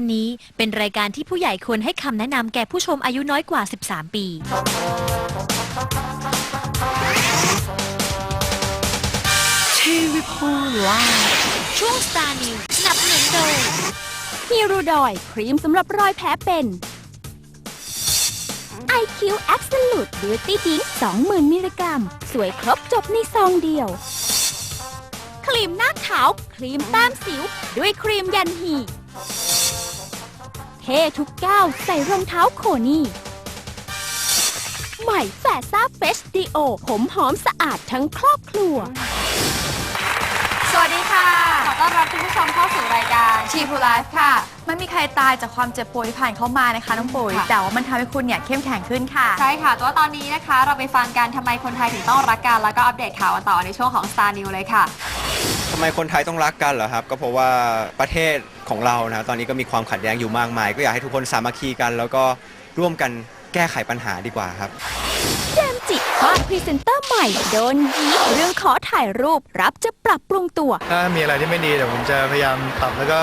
การนี้เป็นรายการที่ผู้ใหญ่ควรให้คำแนะนำแก่ผู้ชมอายุน้อยกว่า 13 ปีทีวีพูไลฟ์ช่วง Star News สนับสนุนโดยฮีโรดอย ครีมสำหรับรอยแผลเป็น IQ Absolute Beauty Drink 20,000 มิลลิกรัม สวยครบจบในซองเดียว ครีมหน้าขาว ครีมแต้มสิว ด้วยครีมยันหี เท่ทุกก้าวใส่รองเท้าโคนี่ ใหม่แฟซ่าเฟสดีโอ ผมหอมสะอาดทั้งครอบครัว สวัสดีค่ะ ขอต้อนรับคุณผู้ชมเข้าสู่รายการชีพูไลฟ์ค่ะ ไม่มีใครตายจากความเจ็บป่วยที่ผ่านเข้ามานะคะน้องปุ๋ย ค่ะ แต่ว่ามันทำให้คุณเนี่ยเข้มแข็งขึ้นค่ะ ใช่ค่ะ แต่ว่าตอนนี้นะคะ เราไปฟังกันทำไมคนไทยถึงต้องรักกัน แล้วก็อัปเดตข่าวกันต่อในช่วงของ Star News เลยค่ะทำ ไมคนไทยต้องรักกันเหรอครับ ก็เพราะว่าประเทศของเรานะตอนนี้ก็มีความขัดแย้งอยู่มากมาย ก็อยากให้ทุกคนสามัคคีกัน แล้วก็ร่วมกันแก้ไขปัญหาดีกว่าครับเจมส์จิฟาดพรีเซนเตอร์ใหม่โดนยี้เรื่องขอถ่ายรูปรับจะปรับปรุงตัว ถ้ามีอะไรที่ไม่ดีเดี๋ยวผมจะพยายามปรับแล้วก็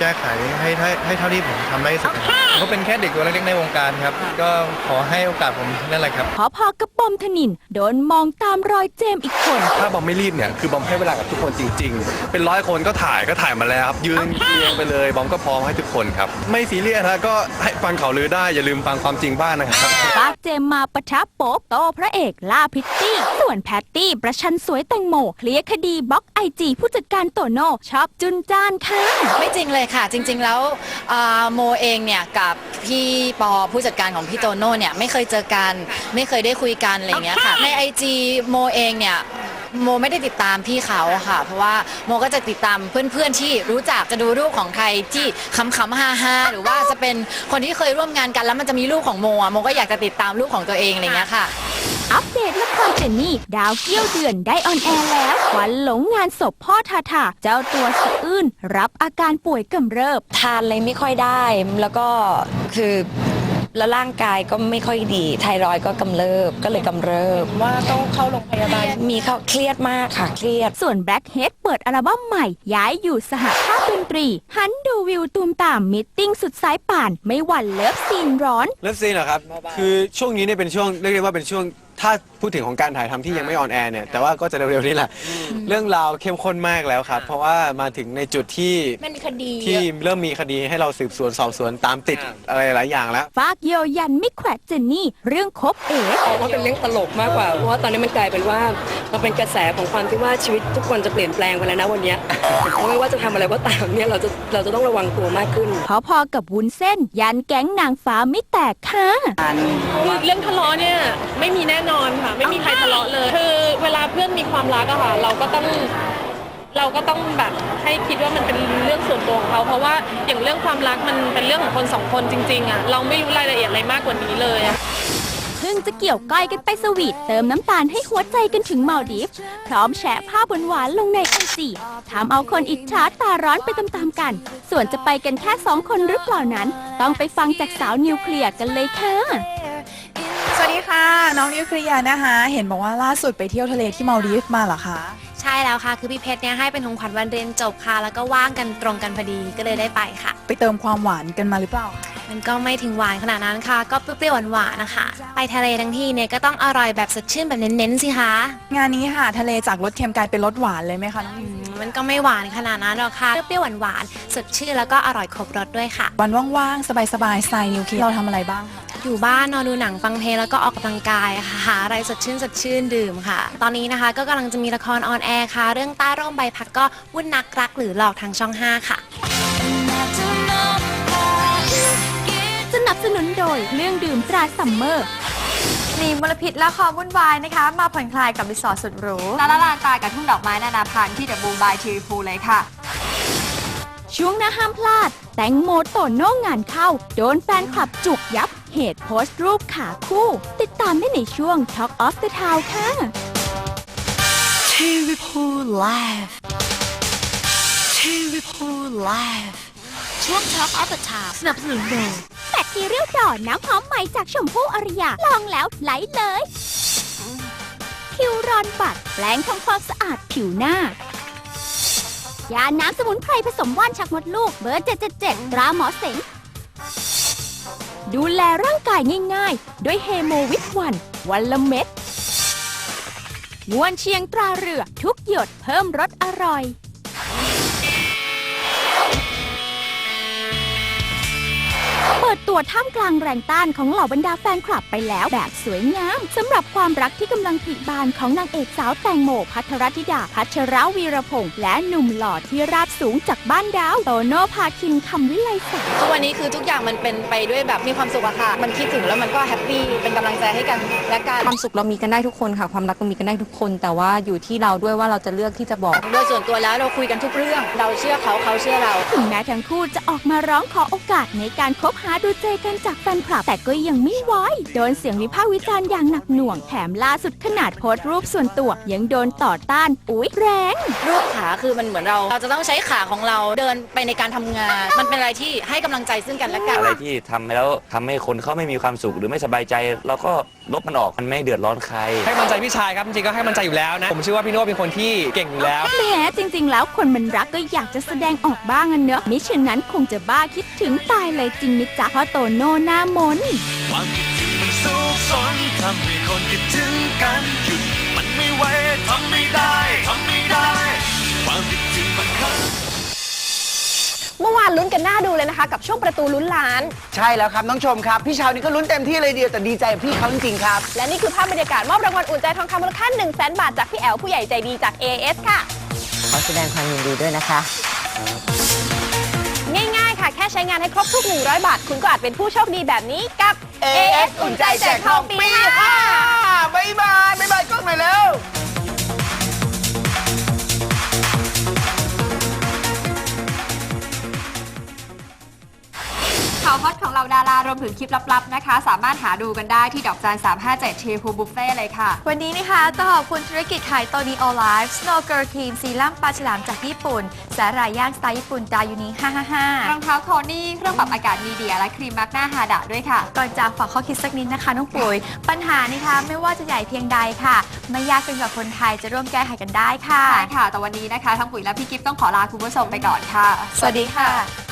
แก้ไขให้ให้ให้เท่าที่ผมทำได้ที่สุดนะครับผมก็เป็นแค่เด็กตัวเล็กๆในวงการครับ ก็ขอให้โอกาสผมนั่นแหละครับ พอพอๆกับบอมธนิน โดนมองตามรอยเจมส์อีกคน ถ้าบอมไม่รีบเนี่ย คือบอมให้เวลากับทุกคนจริง ๆ เป็นร้อยคนก็ถ่ายก็ถ่ายมาแล้วครับ ยืนเรียงไปเลย บอมก็พร้อมให้ทุกคนครับ ไม่ซีเรียสนะก็ให้ฟังข่าวลือได้ อย่าลืมฟังความจริงบ้างนะครับ ปากเจมส์มาปะทะโป๊บโตพระเอกล่าพิตตี้ ส่วนแพตตี้ ประชันสวยแตงโมเคลียร์คดีบล็อกไอจีผู้จัดการโตโน่ชอบจุนจานค่ะ ไม่จริงเลยค่ะ จริง ๆ แล้วอ่าโมเองเนี่ยกับพี่ปอผู้จัดการของพี่โตโน่เนี่ยไม่เคยเจอกันไม่เคยได้คุยกันอะไรอย่างเงี้ยค่ะ ในไอจีโมเองเนี่ยโมไม่ได้ติดตามพี่เขาค่ะ เพราะว่าโมก็จะติดตามเพื่อนๆที่รู้จักจะดูรูปของใครที่ขำๆฮาๆหรือว่าจะเป็นคนที่เคยร่วมงานกันแล้วมันจะมีรูปของโมอะโมก็อยากจะติดตามรูปของตัวเองอะไรอย่างเงี้ยค่ะ อัปเดตละครเจนนี่ ดาวเกี้ยวเดือนได้ออนแอร์แล้วขวัญหลงงานศพพ่อทาทาเจ้าตัวสะอื้นรับอาการป่วยกำเริบ ทานอะไรไม่ค่อยได้ แล้วก็คือแล้วร่างกายก็ไม่ค่อยดี ไทรอยด์ก็กำเริบก็เลยกำเริบ ว่าต้องเข้าโรงพยาบาล มีเขาเครียดมากค่ะเครียด ส่วน Blackhead เปิดอัลบั้มใหม่ ย้ายอยู่สหภาพดนตรี หันดูวิวตูมตามมิทติ้งสุดสายป่าน ไม่หวั่นเลิฟซีนร้อน เลิฟซีนเหรอครับ คือช่วงนี้เนี่ยเป็นช่วงเรียกได้ว่าเป็นช่วง ถ้าพูดถึงของการถ่ายทำที่ยังไม่ออนแอร์เนี่ยแต่ว่าก็จะเร็วๆนี้แหละ เรื่องราวเข้มข้นมากแล้วครับ เพราะว่ามาถึงในจุดที่มันมีคดีที่เริ่มมีคดีให้เราสืบสวนสอบสวนตามติดอะไรหลายอย่างแล้ว ฟากโยยันไม่แขวะเจนนี่ เรื่องคบเอ๋มองว่าเป็นเรื่องตลกมากกว่า เพราะว่าตอนนี้มันกลายเป็นว่ามันเป็นกระแสของความที่ว่าชีวิตทุกคนจะเปลี่ยนแปลงไปแล้วนะวันเนี้ยไม่ว่าจะทำอะไรก็ตามเนี่ยเราจะเราจะต้องระวังตัวมากขึ้น พอพอๆกับวุ้นเส้น ยันแก๊งนางฟ้าไม่แตกค่ะ เรื่องทะเลาะเนี่ยไม่มีแน่นอนค่ะไม่มีใครทะเลาะเลย คือเวลาเพื่อนมีความรักอะค่ะ เราก็ต้องเราก็ต้องแบบให้คิดว่ามันเป็นเรื่องส่วนตัวของเขาเพราะว่าอย่างเรื่องความรักมันเป็นเรื่องของคนสองคนจริงๆอะเราไม่รู้รายละเอียดอะไรมากกว่านี้เลยอะ เพิ่งจะเกี่ยวก้อยกันไปสวีทเติมน้ำตาลให้หัวใจกันถึงมาลดีฟส์พร้อมแชะภาพหวานๆลงในไอจีทำเอาคนอิจฉาตาร้อนไปตามๆกัน ส่วนจะไปกันแค่สองคนหรือเปล่านั้น ต้องไปฟังจากสาวนิวเคลียร์กันเลยค่ะ สวัสดีค่ะน้องนิวเคลียร์นะคะ เห็นบอกว่าล่าสุดไปเที่ยวทะเลที่มาลดีฟมาเหรอคะ ใช่แล้วค่ะ คือพี่เพชรเนี่ยให้เป็นของขวัญวันเรียนจบค่ะ แล้วก็ว่างกันตรงกันพอดีก็เลยได้ไปค่ะ ไปเติมความหวานกันมาหรือเปล่าคะ มันก็ไม่ถึงหวานขนาดนั้นค่ะ ก็เปรี้ยวๆหวานๆนะคะ ไปทะเลทั้งทีเนี่ยก็ต้องอร่อยแบบสดชื่นแบบเน้นๆสิคะงานนี้ค่ะ ทะเลจากรสเค็มกลายเป็นรสหวานเลยไหมคะน้องนิวอืมมันก็ไม่หวานขนาดนั้นหรอกค่ะเปรี้ยวๆหวานๆสดชื่นแล้วก็อร่อยครบรสด้วยค่ะ วันว่างๆสบายๆสไตล์นิวเคลียร์เราทำอะไรบ้างคะ อยู่บ้านนอนดูหนังฟังเพลงแล้วก็ออกกำลังกายค่ะหาอะไรสดชื่นสดชื่นดื่มค่ะ ตอนนี้นะคะก็กำลังจะมีละครออนแอร์ค่ะ เรื่องต้าร่มใบพัดก็วุ่นนักรักหรือหลอกทางช่อง 5 ค่ะ สนับสนุนโดยเครื่องดื่มตราซัมเมอร์ หนีมลพิษและความวุ่นวายนะคะ มาผ่อนคลายกับรีสอร์ทสุดหรูลาลาลานตากับทุ่งดอกไม้นานาพันธุ์ที่เดอะบูมบายทีวีพูเลยค่ะ ช่วงหน้าห้ามพลาด แตงโมโตโน่งานเข้า โดนแฟนคลับจุกยับ เหตุโพสต์รูปขาคู่ ติดตามได้ในช่วง Talk of the Town ค่ะ ทีวีพูไลฟ์ทีวีพูไลฟ์ช่วง Talk of the Town สนับสนุนโดยแบคทีเรียลดอน้ำหอมใหม่จากชมพู่อารยา ลองแล้วไหลเลย คิวรอนบัตรแปลงทำความสะอาดผิวหน้ายาน้ำสมุนไพรผสมว่านชักมดลูกเบอร์ 777 ตราหมอเสง ดูแลร่างกายง่ายๆ ด้วยเฮโมวิทวัน วันละเม็ดงวนเชียงตราเรือทุกหยดเพิ่มรสอร่อย ปิดตัวท่ามกลางแรงต้านของเหล่าบรรดาแฟนคลับไปแล้วแบบสวยงามสำหรับความรักที่กำลังผลิบานของนางเอกสาวแตงโมพัทรธิดา พัชรวีรพงษ์และหนุ่มหล่อที่ราบสูงจากบ้านดาวโตโน่พาคินคำวิไลศักดิ์ทุกวันนี้คือทุกอย่างมันเป็นไปด้วยแบบมีความสุขอะค่ะ มันคิดถึงแล้วมันก็แฮปปี้เป็นกำลังใจให้กันและกันความสุขเรามีกันได้ทุกคนค่ะ ความรักเรามีกันได้ทุกคน แต่ว่าอยู่ที่เราด้วยว่าเราจะเลือกที่จะบอกโดยส่วนตัวแล้วเราคุยกันทุกเรื่อง เราเชื่อเขาเขาเชื่อเราถึงแม้ทั้งคู่จะออกมาร้องขอโอกาสในการคบหาดูใจกันจากแฟนคลับแต่ก็ยังไม่ไว้โดนเสียงวิพากษ์วิจารณ์อย่างหนักหน่วงแถมล่าสุดขนาดโพสต์รูปส่วนตัวยังโดนต่อต้านอุ๊ยแรงรูปขาคือมันเหมือนเรา เราจะต้องใช้ขาของเราเดินไปในการทำงาน มันเป็นอะไรที่ให้กำลังใจซึ่งกันและกัน อะไรที่ทำแล้วทำให้คนเขาไม่มีความสุขหรือไม่สบายใจ เราก็ลบมันออกมันไม่เดือดร้อนใคร ให้กำลังใจพี่ชายครับจริงๆก็ให้กำลังใจอยู่แล้วนะ ผมเชื่อว่าพี่โน้เป็นคนที่เก่งอยู่แล้ว แหม้จริงๆ แล้วคนมันรักก็อยากจะแสดงออกบ้างอะเนอะมิฉะนั้นคงจะบ้าคิดถึงตายเลยจริงมิจ๊ะเพราะโตโน่หน้ามนความคิดถึงมันซุกซนทำให้คนคิดถึงกันหยุดมันไม่ไหวทำไม่ได้ทำไม่ได้ ความคิดถึงมันคันเมื่อวานลุ้นกันหน้าดูเลยนะคะ กับช่วงประตูลุ้นล้าน ใช่แล้วครับน้องชมครับ พี่ชาวนี่ก็ลุ้นเต็มที่เลยเดียวแต่ดีใจกับพี่เขาจริงๆครับ และนี่คือภาพบรรยากาศมอบรางวัลอุ่นใจทองคำมูลค่า1 0 0 0 0แบาทจากพี่แอลผู้ใหญ่ใจดีจาก AS ค่ะ ขอแสดงความยินดีด้วยนะคะง่ายๆค่ะแค่ ใช้งานให้ครบทุก 100 บาท คุณก็อาจเป็นผู้โชคดีแบบนี้กับ AS อุ่นใจแจกทองปีห้าบ๊ายบาย บ๊ายบายกล้องหน่อยเร็ว ข่าวฮอตของเราดารารวมถึงคลิปลับๆนะคะ สามารถหาดูกันได้ที่ดอกจัน357ทีพูบุฟเฟ่เลยค่ะ วันนี้นะคะต้องขอบคุณธุรกิจขายโตดีโอไลฟ์สโนว์เกิร์ลครีมซีรั่มปลาฉลามจากญี่ปุ่น สาหร่ายย่างสไตล์ญี่ปุ่นดายูนิ555รองเท้าโทนี่เครื่องปรับอากาศมีเดียและครีมมาร์กหน้าฮาดะด้วยค่ะ ก่อนจากฝากข้อคิดสักนิดนะคะน้องปุ๋ย ปัญหานี่คะไม่ว่าจะใหญ่เพียงใดค่ะ ไม่ยากเกินกว่าคนไทยจะร่วมแก้ไขกันได้ค่ะ ใช่ค่ะ แต่วันนี้นะคะทั้งปุ๋ยและพี่กิฟต้องขอลาคุณผู้ชมไปก่อนค่ะ สวัสดีค่ะ